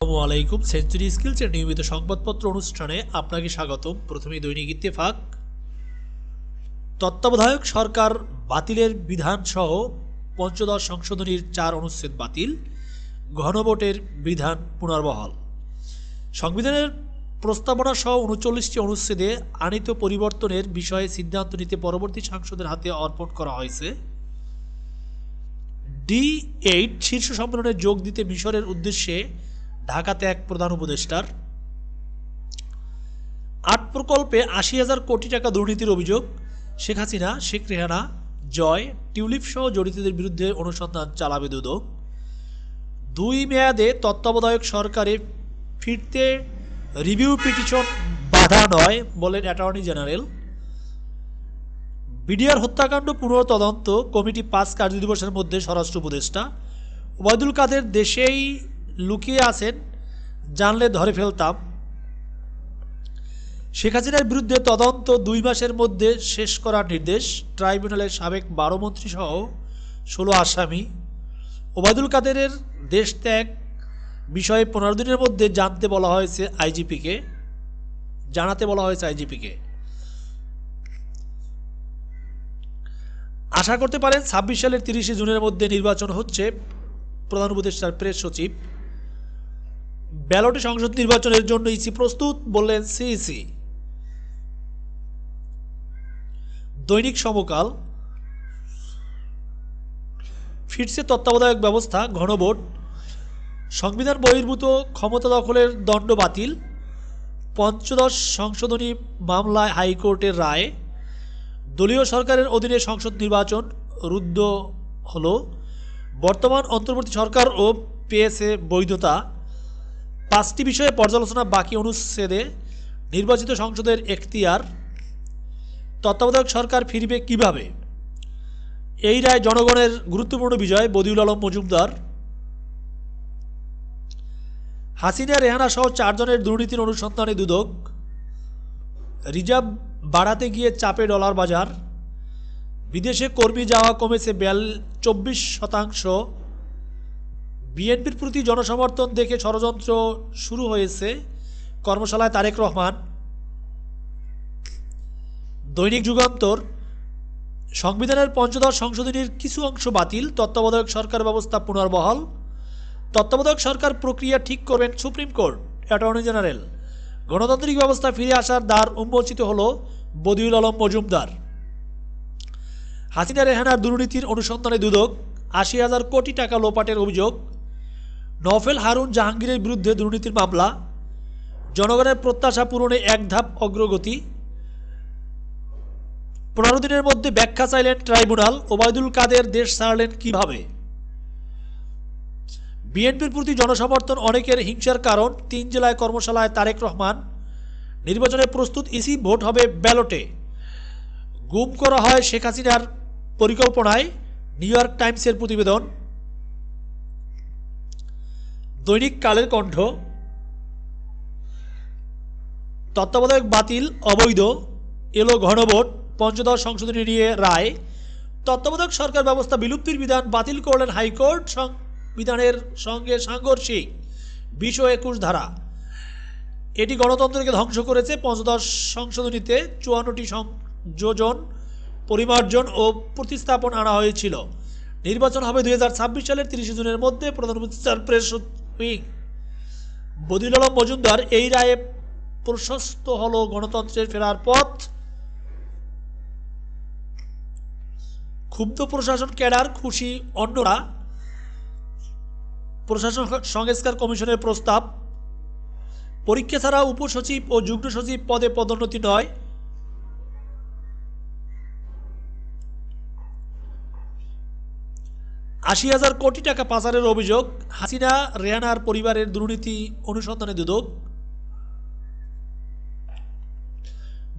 আলাইকুম। সেঞ্চুরি স্কিলসের নিয়মিত সংবাদপত্র অনুষ্ঠানে আপনাকে স্বাগতম। প্রথমে দৈনিক ইত্তেফাক। তত্ত্বাবধায়ক সরকার বাতিলের বিধানসহ পঞ্চদশ সংশোধনীর চার অনুচ্ছেদ বাতিল। ঘনভোটের বিধান পুনর্বহাল। সংবিধানের প্রস্তাবনা সহ উনচল্লিশটি অনুচ্ছেদে আনিত পরিবর্তনের বিষয়ে সিদ্ধান্ত নিতে পরবর্তী সাংসদের হাতে অর্পণ করা হয়েছে। ডি এইট শীর্ষ সম্মেলনে যোগ দিতে মিশরের উদ্দেশ্যে ঢাকাতে এক প্রধান উপদেষ্টার। আট প্রকল্পে আশি হাজার কোটি টাকা দুর্নীতির অভিযোগ। শেখ হাসিনা, শেখ রেহানা, জয়, টিউলিপ সহ জড়িতদের বিরুদ্ধে অনুসন্ধান চালাবে দুদক। দুই মেয়াদে তত্ত্বাবধায়ক সরকারে ফিরতে রিভিউ পিটিশন বাধা নয় বলেন অ্যাটর্নি জেনারেল। বিডিআর হত্যাকাণ্ড পুনঃতদন্ত কমিটি পাঁচ কার্যদিবসের মধ্যে স্বরাষ্ট্র উপদেষ্টা। ওবায়দুল কাদের দেশেই লুকিয়ে আছেন, জানলে ধরে ফেলতাম। শেখ হাসিনার বিরুদ্ধে তদন্ত দুই মাসের মধ্যে শেষ করার নির্দেশ ট্রাইব্যুনালের সাবেক বারো মন্ত্রী সহ ষোলো আসামি। ওবায়দুল কাদেরের দেশ ত্যাগ বিষয়ে পনেরো দিনের মধ্যে জানতে বলা হয়েছে আইজিপিকে। জানাতে বলা হয়েছে আইজিপিকে। আশা করতে পারেন ছাব্বিশ সালের তিরিশে জুনের মধ্যে নির্বাচন হচ্ছে। প্রধান উপদেষ্টার প্রেস সচিব। ব্যালটে সংসদ নির্বাচনের জন্য ইসি প্রস্তুত বললেন সিইসি। দৈনিক সমকাল। ফিরছে তত্ত্বাবধায়ক ব্যবস্থা, ঘনভোট। সংবিধান বহির্ভূত ক্ষমতা দখলের দণ্ড বাতিল। পঞ্চদশ সংশোধনী মামলায় হাইকোর্টের রায়। দলীয় সরকারের অধীনে সংসদ নির্বাচন রুদ্ধ হল। বর্তমান অন্তর্বর্তী সরকার ও পেয়েছে বৈধতা। পাঁচটি বিষয়ে পর্যালোচনা বাকি অনুচ্ছেদে নির্বাচিত সংসদের এখতিয়ার, তত্ত্বাবধায়ক সরকার ফিরবে কীভাবে? এই রায় জনগণের গুরুত্বপূর্ণ বিজয়, বদিউল আলম মজুমদার। হাসিনা, রেহানা সহ চারজনের দুর্নীতির অনুসন্ধানে দুদক। রিজার্ভ বাড়াতে গিয়ে চাপে ডলার বাজার। বিদেশে কর্মী যাওয়া কমেছে বিয়াল, চব্বিশ শতাংশ। বিএনপির প্রতি জনসমর্থন দেখে ষড়যন্ত্র শুরু হয়েছে। কর্মশালায় তারেক রহমান। দৈনিক যুগান্তর। সংবিধানের পঞ্চদশ সংশোধনীর কিছু অংশ বাতিল। তত্ত্বাবধায়ক সরকার ব্যবস্থা পুনর্বহাল। তত্ত্বাবধায়ক সরকার প্রক্রিয়া ঠিক করবেন সুপ্রিম কোর্ট, অ্যাটর্নি জেনারেল। গণতান্ত্রিক ব্যবস্থা ফিরে আসার দ্বার উন্মোচিত হল বদিউল আলম মজুমদার। হাসিনা রেহানার দুর্নীতির অনুসন্ধানে দুদক। আশি হাজার কোটি টাকা লোপাটের অভিযোগ। নফেল হারুন জাহাঙ্গীরের বিরুদ্ধে দুর্নীতির মামলা, জনগণের প্রত্যাশা পূরণে এক ধাপ অগ্রগতি, পনেরো দিনের মধ্যে ব্যাখ্যা চাইলেন ট্রাইব্যুনাল, ওবায়দুল কাদের দেশ ছাড়লেন কীভাবে? বিএনপির প্রতি জনসমর্থন অনেকের হিংসার কারণ, তিন জেলায় কর্মশালায় তারেক রহমান, নির্বাচনে প্রস্তুত ইসি ভোট হবে ব্যালটে। গুম করা হয় শেখ হাসিনার পরিকল্পনায়, নিউ ইয়র্ক টাইমসের প্রতিবেদন। দৈনিক কালের কণ্ঠ। তত্ত্বাবধায়ক বাতিল, অবৈধ, এলো ঘনভোট, পঞ্চদশ সংশোধনী নিয়ে রায়। তত্ত্বাবধায়ক সরকার ব্যবস্থা বিলুপ্তির বিধান বাতিল করলেন হাইকোর্ট সংবিধানের সঙ্গে সাংঘর্ষিক বিশ একুশ ধারা। এটি গণতন্ত্রকে ধ্বংস করেছে পঞ্চদশ সংশোধনীতে চুয়ান্নটি সংযোজন, পরিমার্জন ও প্রতিস্থাপন আনা হয়েছিল। নির্বাচন হবে দুই হাজার ছাব্বিশ সালের তিরিশে জুনের মধ্যে প্রধানমন্ত্রীর প্রেস উইং বদিউল আলম মজুমদার এই রায়ে প্রশস্ত হল গণতন্ত্রের ফেরার পথ। ক্ষুব্ধ প্রশাসন ক্যাডার খুশি অন্যরা প্রশাসন সংস্কার কমিশনের প্রস্তাব। পরীক্ষা ছাড়া উপসচিব ও যুগ্ম সচিব পদে পদোন্নতি নয়। আশি হাজার কোটি টাকা পাচারের অভিযোগ। হাসিনা রেহানার পরিবারের দুর্নীতি অনুসন্ধানে দুদক।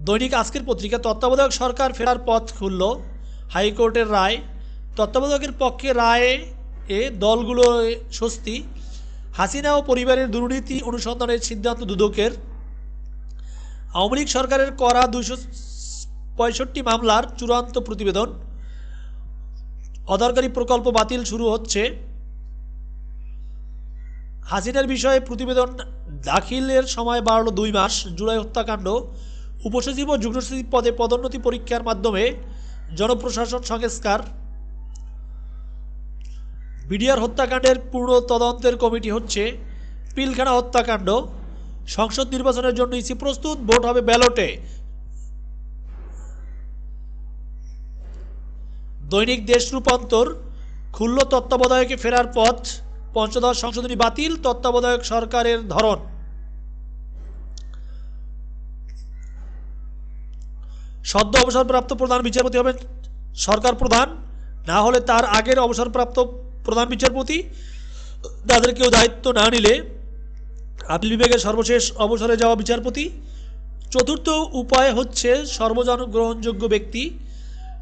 দৈনিক আজকের পত্রিকা, তত্ত্বাবধায়ক সরকার ফেরার পথ খুলল। হাইকোর্টের রায়। তত্ত্বাবধায়কের পক্ষে রায়ে এ দলগুলো স্বস্তি। হাসিনা ও পরিবারের দুর্নীতি অনুসন্ধানের সিদ্ধান্ত দুদকের। আওয়ামী লীগ সরকারের করা দুশো পঁয়ষট্টি মামলার চূড়ান্ত প্রতিবেদন। অদরকারি প্রকল্প বাতিল শুরু হচ্ছে। হাসিনার বিষয়ে প্রতিবেদন দাখিলের সময় বাড়ল দুই মাস। জুলাই হত্যাকাণ্ড। উপসচিব ও যুগ্ম সচিব পদে পদোন্নতি পরীক্ষার মাধ্যমে জনপ্রশাসন সংস্কার। বিডিআর হত্যাকাণ্ডের পূর্ণ তদন্তের কমিটি হচ্ছে পিলখানা হত্যাকাণ্ড। সংসদ নির্বাচনের জন্য ইসি প্রস্তুত, ভোট হবে ব্যালটে। দৈনিক দেশ রূপান্তর, খুলল তত্ত্বাবধায়কে ফেরার পথ, পঞ্চদশ সংশোধনী বাতিল, তত্ত্বাবধায়ক সরকারের ধরন। সদ্য অবসরপ্রাপ্ত প্রধান বিচারপতি হবেন সরকার প্রধান, না হলে তার আগের অবসরপ্রাপ্ত প্রধান বিচারপতি তাদের কেউ দায়িত্ব না নিলে আপিল বিভাগের সর্বশেষ অবসরে যাওয়া বিচারপতি। চতুর্থ উপায় হচ্ছে সর্বজন গ্রহণযোগ্য ব্যক্তি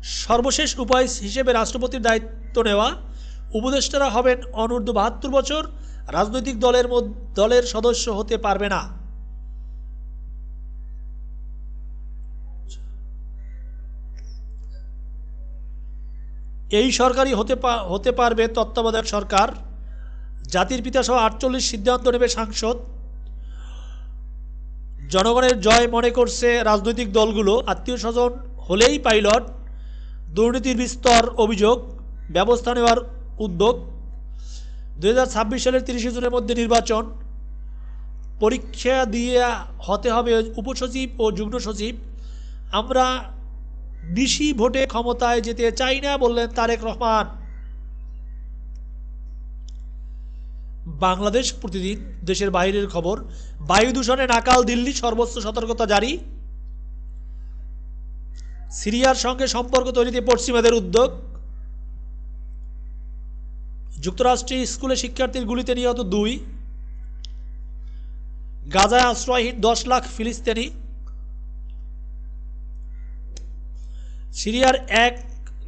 সর্বশেষ উপায় হিসেবে রাষ্ট্রপতির দায়িত্ব নেওয়া। উপদেষ্টারা হবেন অনূর্ধ্ব বাহাত্তর বছর। রাজনৈতিক দলের দলের সদস্য হতে পারবে না। এই সরকারই হতে হতে পারবে তত্ত্বাবধায়ক সরকার। জাতির পিতা সহ আটচল্লিশ সিদ্ধান্ত নেবে সাংসদ। জনগণের জয় মনে করছে রাজনৈতিক দলগুলো। আত্মীয় স্বজন হলেই পাইলট। দুর্নীতির বিস্তর অভিযোগ, ব্যবস্থা নেওয়ার উদ্যোগ দু হাজার ছাব্বিশ সালের তিরিশে জুনের মধ্যে নির্বাচন, পরীক্ষা দিয়ে হতে হবে উপসচিব ও যুগ্ম সচিব। আমরা বেশি ভোটে ক্ষমতায় যেতে চাই না বললেন তারেক রহমান। বাংলাদেশ প্রতিদিন দেশের বাইরের খবর, বায়ু দূষণে নাকাল দিল্লি সর্বোচ্চ সতর্কতা জারি। সিরিয়ার সঙ্গে সম্পর্ক তৈরিতে পশ্চিমাদের উদ্যোগ। যুক্তরাষ্ট্রে স্কুলে শিক্ষার্থীর গুলিতে নিহত দুই। গাজায় আশ্রয়হীন দশ লাখ ফিলিস্তিনি। সিরিয়ার এক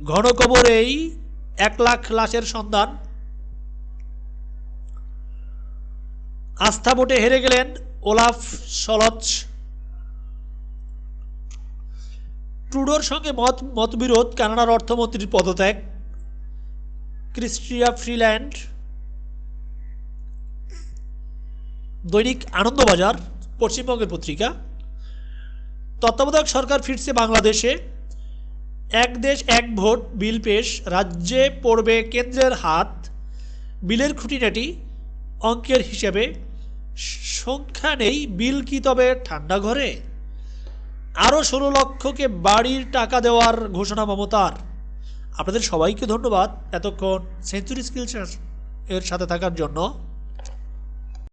ঘনকবরেই এক লাখ লাশের সন্ধান। আস্থা ভোটে হেরে গেলেন ওলাফ সলচ ট্রুডোর সঙ্গে মত মতবিরোধ কানাডার অর্থমন্ত্রীর পদত্যাগ। Chrystia Freeland. দৈনিক আনন্দবাজার, পশ্চিমবঙ্গের পত্রিকা। তত্ত্বাবধায়ক সরকার ফিরছে বাংলাদেশে। এক দেশ, এক ভোট, বিল পেশ। রাজ্যে পড়বে কেন্দ্রের হাত। বিলের খুঁটিনাটি অঙ্কের হিসেবে। সংখ্যা নেই, বিল কি তবে ঠান্ডা ঘরে? আরও ষোলো লক্ষকে বাড়ির টাকা দেওয়ার ঘোষণা মমতার। আপনাদের সবাইকে ধন্যবাদ এতক্ষণ সেঞ্চুরি স্কিলস এর সাথে থাকার জন্য।